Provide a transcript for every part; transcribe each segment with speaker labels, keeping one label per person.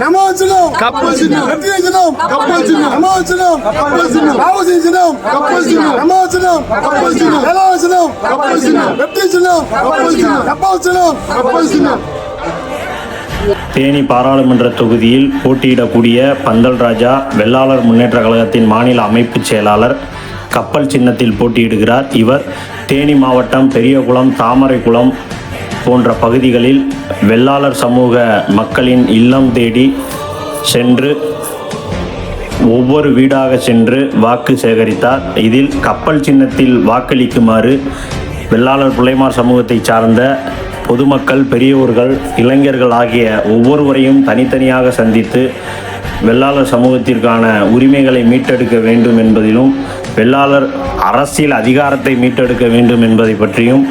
Speaker 1: நமோ சின்னம்
Speaker 2: கப்பல் சின்னம்.
Speaker 1: வெற்றி சின்னம்
Speaker 2: கப்பல் சின்னம்.
Speaker 1: நமோ சின்னம்
Speaker 2: கப்பல் சின்னம்.
Speaker 1: ராவசி சின்னம்
Speaker 2: கப்பல் சின்னம்.
Speaker 1: நமோ சின்னம்
Speaker 2: கப்பல் சின்னம்.
Speaker 1: வேளாண் சின்னம்
Speaker 2: கப்பல் சின்னம்.
Speaker 1: வெற்றி சின்னம்
Speaker 2: கப்பல் சின்னம்.
Speaker 1: கப்பல் சின்னம்
Speaker 2: கப்பல் சின்னம்
Speaker 3: தேனி பாராளுமன்ற தொகுதியில் போட்டியிடக்கூடிய பந்தல் ராஜா வெள்ளாளர் முன்னேற்ற கழகத்தின் மாநில அமைப்புச் செயலாளர் கப்பல் சின்னத்தில் போட்டியிடுகிறார் இவர் தேனி மாவட்டம் பெரியகுளம் தாமரைக்குளம் போன்ற பகுதிகளில் வெள்ளாளர் சமூக மக்களின் இல்லம் தேடி சென்று ஒவ்வொரு வீடாக சென்று வாக்கு சேகரித்தார். இதில் கப்பல் சின்னத்தில் வாக்களிக்குமாறு வெள்ளாளர் புலைமார் சமூகத்தை சார்ந்த பொதுமக்கள் பெரியோர்கள் இளைஞர்கள் ஆகிய ஒவ்வொருவரையும் தனித்தனியாக சந்தித்து வெள்ளாளர் சமூகத்திற்கான உரிமைகளை மீட்டெடுக்க வேண்டும் என்பதிலும் வெள்ளாளர் அரசியல் அதிகாரத்தை மீட்டெடுக்க வேண்டும் என்பதை பற்றியும்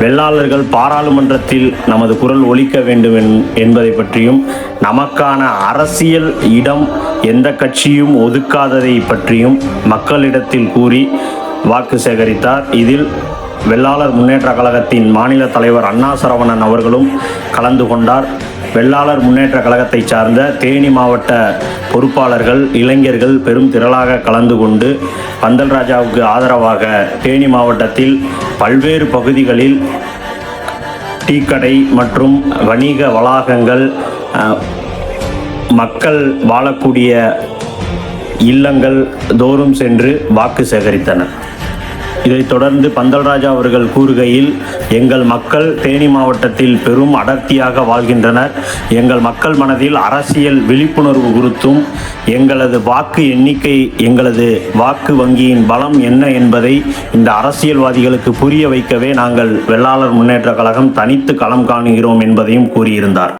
Speaker 3: வெள்ளாளர்கள் பாராளுமன்றத்தில் நமது குரல் ஒழிக்க வேண்டும் என்- என்பதை பற்றியும் நமக்கான அரசியல் இடம் எந்த கட்சியும் ஒதுக்காததை பற்றியும் மக்களிடத்தில் கூறி வாக்கு சேகரித்தார். இதில் வெள்ளாளர் முன்னேற்ற கழகத்தின் மாநில தலைவர் அண்ணா சரவணன் அவர்களும் கலந்து கொண்டார். வெள்ளாளர் முன்னேற்ற கழகத்தை சார்ந்த தேனி மாவட்ட பொறுப்பாளர்கள் இளைஞர்கள் பெரும் திரளாக கலந்து கொண்டு பந்தல் ராஜாவுக்கு ஆதரவாக தேனி மாவட்டத்தில் பல்வேறு பகுதிகளில் டீக்கடை மற்றும் வணிக வளாகங்கள் மக்கள் வாழக்கூடிய இல்லங்கள் தோறும் சென்று வாக்கு சேகரித்தனர். இதைத் தொடர்ந்து பந்தல்ராஜா அவர்கள் கூறுகையில் எங்கள் மக்கள் தேனி மாவட்டத்தில் பெரும் அடர்த்தியாக வாழ்கின்றனர். எங்கள் மக்கள் மனதில் அரசியல் விழிப்புணர்வு குறித்தும் எங்களது வாக்கு எண்ணிக்கை எங்களது வாக்கு வங்கியின் பலம் என்ன என்பதை இந்த அரசியல்வாதிகளுக்கு புரிய வைக்கவே நாங்கள் வெள்ளாளர் முன்னேற்ற கழகம் தனித்து களம் காணுகிறோம் என்பதையும் கூறியிருந்தார்.